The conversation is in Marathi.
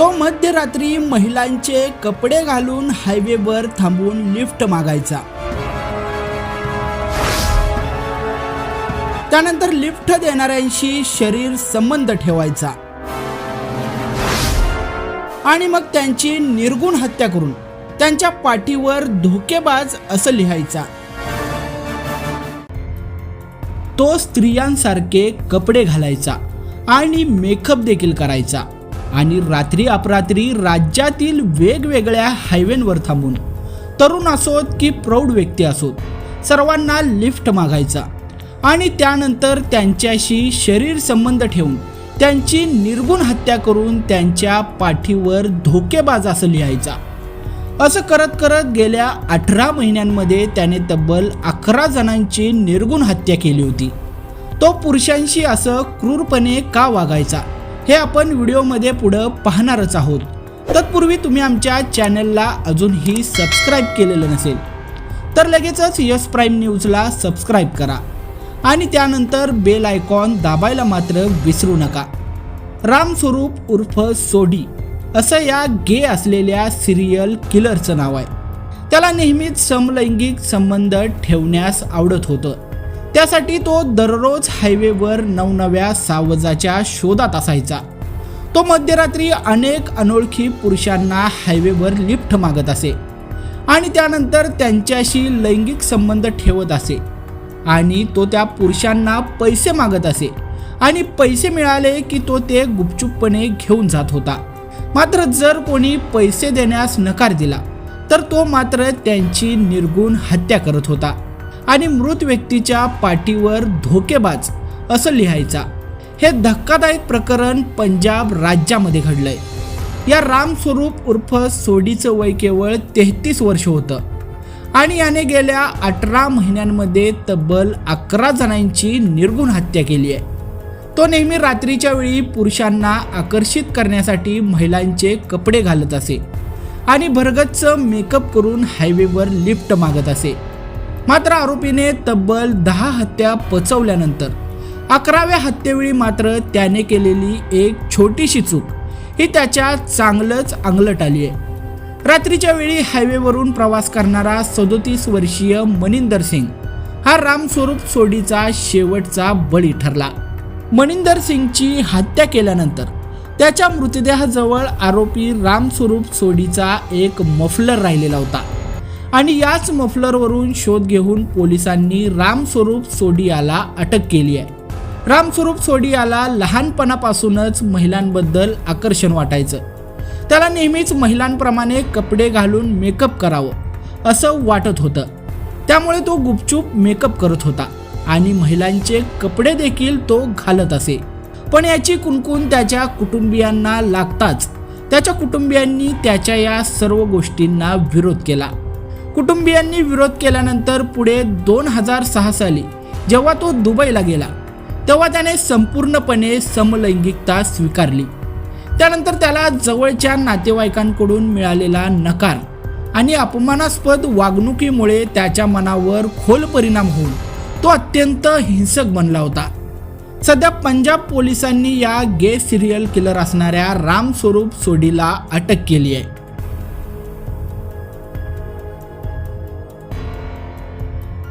तो मध्यरात्री महिलांचे कपडे घालून हायवेवर थांबून लिफ्ट मागायचा. त्यानंतर लिफ्ट देणाऱ्यांशी शरीर संबंध ठेवायचा. आणि मग त्यांची निर्गुण हत्या करून त्यांच्या पाठीवर धोकेबाज असं लिहायचा. तो स्त्रियांसारखे कपडे घालायचा आणि मेकअप देखील करायचा. आणि रात्री अपरात्री राज्यातील वेगवेगळ्या हायवेंवर थांबून. तरुण असोत की प्रौढ व्यक्ती असोत सर्वांना लिफ्ट मागायचा आणि त्यानंतर त्यांच्याशी शरीर संबंध ठेवून त्यांची निर्गुण हत्या करून त्यांच्या पाठीवर धोकेबाज असं लिहायचा. असं करत करत गेल्या अठरा महिन्यांमध्ये त्याने तब्बल अकरा जणांची निर्गुण हत्या केली होती. तो पुरुषांशी असं क्रूरपणे का वागायचा? हे आपण व्हिडिओमध्ये पुढं पाहणारच आहोत. तत्पूर्वी तुम्ही आमच्या चॅनलला अजूनही सबस्क्राईब केलेलं नसेल तर लगेचच यस प्राईम न्यूजला सबस्क्राईब करा आणि त्यानंतर बेल आयकॉन दाबायला मात्र विसरू नका. रामस्वरूप उर्फ सोडी असं या गे असलेल्या सिरियल किलरचं नाव आहे. त्याला नेहमीच समलैंगिक संबंध ठेवण्यास आवडत होतं. त्यासाठी तो दररोज हायवेवर नवनव्या सावजाच्या शोधात असायचा. तो मध्यरात्री अनेक अनोळखी पुरुषांना हायवेवर लिफ्ट मागत असे आणि त्यानंतर त्यांच्याशी लैंगिक संबंध ठेवत असे आणि तो त्या पुरुषांना पैसे मागत असे आणि पैसे मिळाले की तो ते गुपचूपपणे घेऊन जात होता. मात्र जर कोणी पैसे देण्यास नकार दिला तर तो मात्र त्यांची निर्गुण हत्या करत होता. आणि मृत व्यक्तीच्या पाठीवर धोकेबाज असं लिहायचा. हे धक्कादायक प्रकरण पंजाब राज्यामध्ये घडलंय. या रामस्वरूप उर्फ सोडीचं वय केवळ तेहतीस वर्ष होतं. आणि याने गेल्या अठरा महिन्यांमध्ये तब्बल अकरा जणांची निर्गुण हत्या केली आहे. तो नेहमी रात्रीच्या वेळी पुरुषांना आकर्षित करण्यासाठी महिलांचे कपडे घालत असे आणि भरगच्च मेकअप करून हायवेवर लिफ्ट मागत असे. मात्र आरोपीने तब्बल दहा हत्या पचवल्यानंतर अकराव्या हत्येवेळी मात्र त्याने केलेली एक छोटीशी चूक ही त्याच्या चांगलंच अंगलट आली आहे. रात्रीच्या वेळी हायवेवरून प्रवास करणारा सदोतीस वर्षीय मनिंदर सिंग हा रामस्वरूप सोडीचा शेवटचा बळी ठरला. मनिंदर सिंगची हत्या केल्यानंतर त्याच्या मृतदेहाजवळ आरोपी रामस्वरूप सोडीचा एक मफलर राहिलेला होता. आणि याच मफलरवरून शोध घेऊन पोलिसांनी रामस्वरूप सोडियाला अटक केली आहे. रामस्वरूप सोडियाला लहानपणापासूनच महिलांबद्दल आकर्षण वाटायचं. त्याला नेहमीच महिलांप्रमाणे कपडे घालून मेकअप करावं असं वाटत होतं. त्यामुळे तो गुपचूप मेकअप करत होता आणि महिलांचे कपडे देखील तो घालत असे. पण याची कुणकुण त्याच्या कुटुंबियांना लागताच त्याच्या कुटुंबियांनी त्याच्या या सर्व गोष्टींना विरोध केला. कुटुंबियांनी विरोध केल्यानंतर पुढे दोन हजार सहा साली जेव्हा तो दुबईला गेला तेव्हा त्याने संपूर्णपणे समलैंगिकता स्वीकारली. त्यानंतर त्याला जवळच्या नातेवाईकांकडून मिळालेला नकार आणि अपमानास्पद वागणुकीमुळे त्याच्या मनावर खोल परिणाम होऊन तो अत्यंत हिंसक बनला होता. सध्या पंजाब पोलिसांनी या गे सिरियल किलर असणाऱ्या रामस्वरूप सोडीला अटक केली आहे.